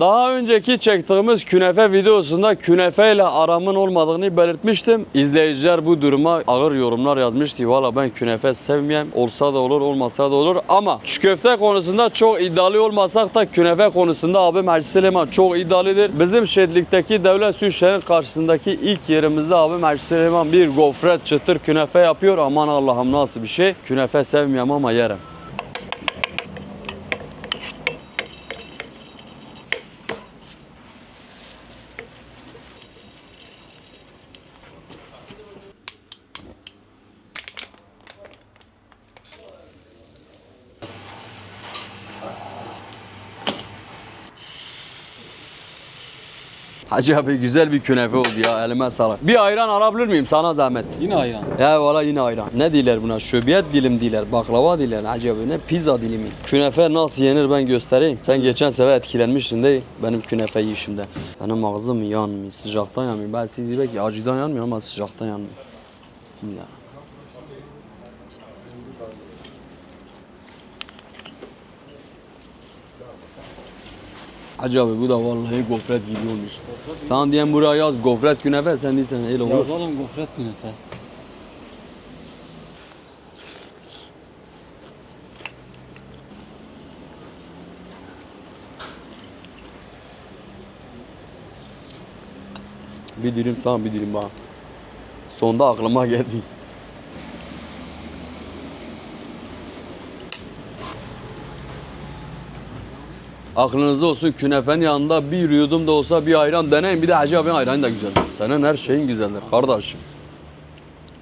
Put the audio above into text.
Daha önceki çektiğimiz künefe videosunda künefe ile aramın olmadığını belirtmiştim. İzleyiciler bu duruma ağır yorumlar yazmıştı. Valla ben künefe sevmeyeyim. Olsa da olur, olmasa da olur. Ama köfte konusunda çok iddialı olmasak da künefe konusunda abim Hacı Süleyman çok iddialıdır. Bizim şehirlikteki devlet su işlerinin karşısındaki ilk yerimizde abim Hacı Süleyman bir gofret çıtır künefe yapıyor. Aman Allah'ım nasıl bir şey. Künefe sevmiyorum ama yerim. Hacı abi güzel bir künefe oldu ya elime sağlık. Bir ayran alabilir miyim sana zahmet? Yine ayran. Ya valla yine ayran. Ne diler buna? Şöbiyet dilim diler, baklava diler. Hacı abi ne pizza dilimi. Künefe nasıl yenir ben göstereyim. Sen geçen sefer etkilenmiştin değil benim künefe yiyişimden. Benim ağzım yanmıyor, sıcaktan yanmıyor. Ben size belki acıdan yanmıyor ama sıcaktan yanmıyor. Bismillah. Hacı abi bu da vallahi gofret gibi olmuş. Sen diyen buraya yaz gofret künefe sen değilsen öyle olur. Yazalım gofret künefe. Bir dilim sana bir dilim bana. Sonda aklıma geldi. Aklınızda olsun künefenin yanında bir yudum da olsa bir ayran deneyin. Bir de Hacı abi ayran da güzel. Senin her şeyin güzeldir kardeşim.